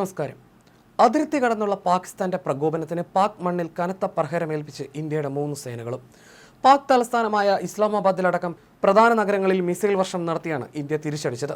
നമസ്കാരം. അതിർത്തി കടന്നുള്ള പാകിസ്ഥാന്റെ പ്രകോപനത്തിന് പാക് മണ്ണിൽ കനത്ത പ്രഹരമേൽപ്പിച്ച് ഇന്ത്യയുടെ മൂന്ന് സേനകളും. പാക് തലസ്ഥാനമായ ഇസ്ലാമാബാദിലടക്കം പ്രധാന നഗരങ്ങളിൽ മിസൈൽ വർഷം നടത്തിയാണ് ഇന്ത്യ തിരിച്ചടിച്ചത്.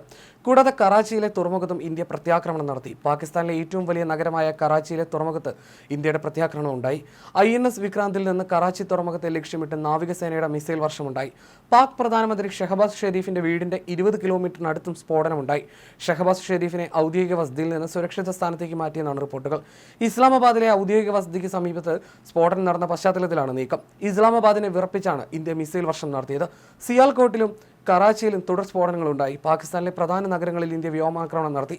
കൂടാതെ കറാച്ചിയിലെ തുറമുഖത്തും ഇന്ത്യ പ്രത്യാക്രമണം നടത്തി. പാകിസ്ഥാനിലെ ഏറ്റവും വലിയ നഗരമായ കറാച്ചിയിലെ തുറമുഖത്ത് ഇന്ത്യയുടെ പ്രത്യാക്രമണം ഉണ്ടായി. ഐ എൻ എസ് വിക്രാന്തിൽ നിന്ന് കറാച്ചി തുറമുഖത്തെ ലക്ഷ്യമിട്ട് നാവികസേനയുടെ മിസൈൽ വർഷമുണ്ടായി. പാക് പ്രധാനമന്ത്രി ഷെഹബാസ് ഷെരീഫിന്റെ വീടിന്റെ ഇരുപത് കിലോമീറ്ററിനടുത്തും സ്ഫോടനമുണ്ടായി. ഷെഹബാസ് ഷെരീഫിനെ ഔദ്യോഗിക വസതിയിൽ നിന്ന് സുരക്ഷിത സ്ഥാനത്തേക്ക് മാറ്റിയെന്നാണ് റിപ്പോർട്ടുകൾ. ഇസ്ലാമാബാദിലെ ഔദ്യോഗിക വസതിക്ക് സമീപത്ത് സ്ഫോടനം നടന്ന പശ്ചാത്തലത്തിലാണ് നീക്കം. ഇസ്ലാമാബാദിനെ വിറപ്പിച്ചാണ് ഇന്ത്യ മിസൈൽ വർഷം നടത്തിയത്. സിയാൽകോട്ടിലും കറാച്ചിയിലും തുടർ സ്ഫോടനങ്ങളുണ്ടായി. പാകിസ്ഥാനിലെ പ്രധാന നഗരങ്ങളിൽ ഇന്ത്യ വ്യോമാക്രമണം നടത്തി.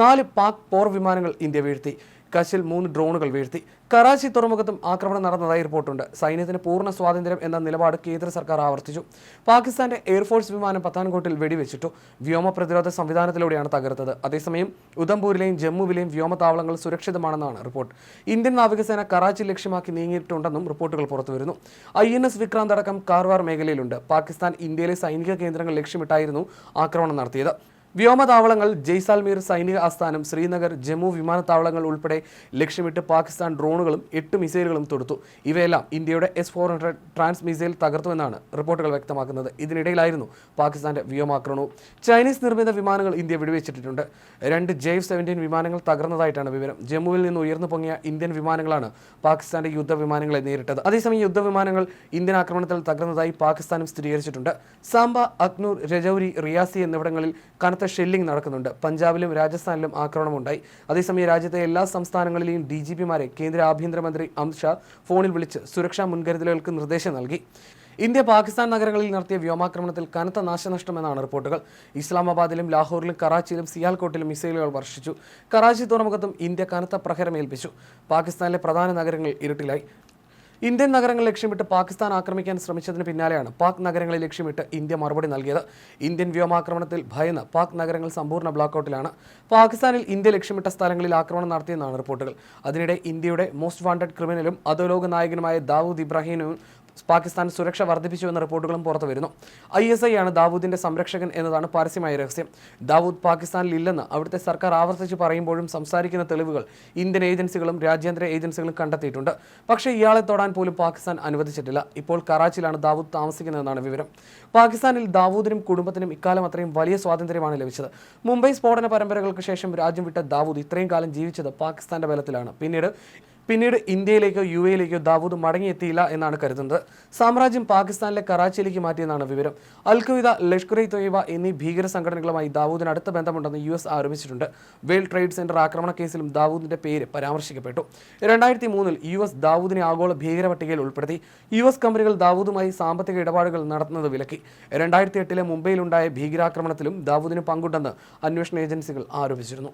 നാല് പാക് പോർ വിമാനങ്ങൾ ഇന്ത്യ വീഴ്ത്തി. കച്ചിൽ മൂന്ന് ഡ്രോണുകൾ വീഴ്ത്തി. കറാച്ചി തുറമുഖത്തും ആക്രമണം നടന്നതായി റിപ്പോർട്ടുണ്ട്. സൈന്യത്തിന് പൂർണ സ്വാതന്ത്ര്യം എന്ന നിലപാട് കേന്ദ്ര സർക്കാർ ആവർത്തിച്ചു. പാകിസ്ഥാന്റെ എയർഫോഴ്സ് വിമാനം പത്താൻകോട്ടിൽ വെടിവെച്ചിട്ടു. വ്യോമ പ്രതിരോധ സംവിധാനത്തിലൂടെയാണ് തകർത്തത്. അതേസമയം ഉധംപൂരിലെയും ജമ്മുവിലെയും വ്യോമതാവളങ്ങൾ സുരക്ഷിതമാണെന്നാണ് റിപ്പോർട്ട്. ഇന്ത്യൻ നാവികസേന കറാച്ചി ലക്ഷ്യമാക്കി നീങ്ങിയിട്ടുണ്ടെന്നും റിപ്പോർട്ടുകൾ പുറത്തുവരുന്നു. ഐ എൻ എസ് വിക്രാന്ത് അടക്കം കാർവാർ മേഖലയിലുണ്ട്. പാകിസ്ഥാൻ ഇന്ത്യയിലെ സൈനിക കേന്ദ്രങ്ങൾ ലക്ഷ്യമിട്ടായിരുന്നു ആക്രമണം നടത്തിയത്. വ്യോമതാവളങ്ങൾ ജയ്സാൽമീർ സൈനിക ആസ്ഥാനം ശ്രീനഗർ ജമ്മു വിമാനത്താവളങ്ങൾ ഉൾപ്പെടെ ലക്ഷ്യമിട്ട് പാകിസ്ഥാൻ ഡ്രോണുകളും എട്ട് മിസൈലുകളും തൊടുത്തു. ഇവയെല്ലാം ഇന്ത്യയുടെ S four hundred trans missile തകർത്തുവെന്നാണ് റിപ്പോർട്ടുകൾ വ്യക്തമാക്കുന്നത്. ഇതിനിടയിലായിരുന്നു പാകിസ്ഥാന്റെ വ്യോമാക്രമണവും. ചൈനീസ് നിർമ്മിത വിമാനങ്ങൾ ഇന്ത്യ വെടിവെച്ചിട്ടുണ്ട്. രണ്ട് ജെയ്ഫ് സെവന്റീൻ വിമാനങ്ങൾ തകർന്നതായിട്ടാണ് വിവരം. ജമ്മുവിൽ നിന്ന് ഉയർന്നു പൊങ്ങിയ ഇന്ത്യൻ വിമാനങ്ങളാണ് പാകിസ്ഥാന്റെ യുദ്ധവിമാനങ്ങളെ നേരിട്ടത്. അതേസമയം യുദ്ധവിമാനങ്ങൾ ഇന്ത്യൻ ആക്രമണത്തിൽ തകർന്നതായി പാകിസ്ഥാനും സ്ഥിരീകരിച്ചിട്ടുണ്ട്. സാംബ അക്നൂർ രജൌരി റിയാസി എന്നിവിടങ്ങളിൽ കനത്ത ഷെല്ലിംഗ് നടക്കുന്നുണ്ട്. പഞ്ചാബിലും രാജസ്ഥാനിലും ആക്രമണമുണ്ടായി. അതേസമയം രാജ്യത്തെ എല്ലാ സംസ്ഥാനങ്ങളിലെയും ഡി ജി പിമാരെ കേന്ദ്ര ആഭ്യന്തരമന്ത്രി അമിത്ഷാ ഫോണിൽ വിളിച്ച് സുരക്ഷാ മുൻകരുതലുകൾക്ക് നിർദ്ദേശം നൽകി. ഇന്ത്യ പാകിസ്ഥാൻ നഗരങ്ങളിൽ നടത്തിയ വ്യോമാക്രമണത്തിൽ കനത്ത നാശനഷ്ടമെന്നാണ് റിപ്പോർട്ടുകൾ. ഇസ്ലാമാബാദിലും ലാഹോറിലും കറാച്ചിയിലും സിയാൽകോട്ടിലും മിസൈലുകൾ വർഷിച്ചു. കറാച്ചി തുറമുഖത്തും ഇന്ത്യ കനത്ത പ്രഹരമേൽപ്പിച്ചു പാകിസ്ഥാനിലെ പ്രധാന നഗരങ്ങൾ ഇരുട്ടിലായി. ഇന്ത്യൻ നഗരങ്ങൾ ലക്ഷ്യമിട്ട് പാകിസ്ഥാൻ ആക്രമിക്കാൻ ശ്രമിച്ചതിന് പിന്നാലെയാണ് പാക് നഗരങ്ങളെ ലക്ഷ്യമിട്ട് ഇന്ത്യ മറുപടി നൽകിയത്. ഇന്ത്യൻ വ്യോമാക്രമണത്തിൽ ഭയന്ന് പാക് നഗരങ്ങൾ സമ്പൂർണ ബ്ലോക്കൌട്ടിലാണ്. പാകിസ്ഥാനിൽ ഇന്ത്യ ലക്ഷ്യമിട്ട സ്ഥലങ്ങളിൽ ആക്രമണം നടത്തിയെന്നാണ് റിപ്പോർട്ടുകൾ. അതിനിടെ ഇന്ത്യയുടെ മോസ്റ്റ് വാണ്ടഡ് ക്രിമിനലും അധോലോക നായകനുമായ ദാവൂദ് ഇബ്രാഹിമും പാകിസ്ഥാൻ സുരക്ഷ വർദ്ധിപ്പിച്ചു എന്ന റിപ്പോർട്ടുകളും പുറത്തു വരുന്നു. ഐ എസ് ഐ ആണ് ദാവൂദിന്റെ സംരക്ഷകൻ എന്നതാണ് പരസ്യമായ രഹസ്യം. ദാവൂദ് പാകിസ്ഥാനിൽ ഇല്ലെന്ന് അവിടുത്തെ സർക്കാർ ആവർത്തിച്ച് പറയുമ്പോഴും സംസാരിക്കുന്ന തെളിവുകൾ ഇന്ത്യൻ ഏജൻസികളും രാജ്യാന്തര ഏജൻസികളും കണ്ടെത്തിയിട്ടുണ്ട്. പക്ഷേ ഇയാളെ തൊടാൻ പോലും പാകിസ്ഥാൻ അനുവദിച്ചിട്ടില്ല. ഇപ്പോൾ കറാച്ചിയിലാണ് ദാവൂദ് താമസിക്കുന്നതെന്നാണ് വിവരം. പാകിസ്ഥാനിൽ ദാവൂദിനും കുടുംബത്തിനും ഇക്കാലം അത്രയും വലിയ സ്വാതന്ത്ര്യമാണ് ലഭിച്ചത്. മുംബൈ സ്ഫോടന പരമ്പരകൾക്ക് ശേഷം രാജ്യം വിട്ട ദാവൂദ് ഇത്രയും കാലം ജീവിച്ചത് പാകിസ്ഥാന്റെ ബലത്തിലാണ്. പിന്നീട് പിന്നീട് ഇന്ത്യയിലേക്കോ യു എയിലേക്കോ ദാവൂദ് മടങ്ങിയെത്തിയില്ല എന്നാണ് കരുതുന്നത്. സാമ്രാജ്യം പാകിസ്ഥാനിലെ കറാച്ചിയിലേക്ക് മാറ്റിയെന്നാണ് വിവരം. അൽ ഖ്വയ്ദ ലഷ്കർ ഇ തൊയ്വ എന്നീ ഭീകര സംഘടനകളുമായി ദാവൂദിന് അടുത്ത ബന്ധമുണ്ടെന്ന് യു എസ് ആരോപിച്ചിട്ടുണ്ട്. വേൾഡ് ട്രേഡ് സെന്റർ ആക്രമണ കേസിലും ദാവൂദിന്റെ പേര് പരാമർശിക്കപ്പെട്ടു. രണ്ടായിരത്തി മൂന്നിൽ യു എസ് ദാവൂദിനെ ആഗോള ഭീകര പട്ടികയിൽ ഉൾപ്പെടുത്തി. യു എസ് കമ്പനികൾ ദാവൂദുമായി സാമ്പത്തിക ഇടപാടുകൾ നടത്തുന്നത് വിലക്കി. രണ്ടായിരത്തി എട്ടിലെ മുംബൈയിലുണ്ടായ ഭീകരാക്രമണത്തിലും ദാവൂദിന് പങ്കുണ്ടെന്ന് അന്വേഷണ ഏജൻസികൾ ആരോപിച്ചിരുന്നു.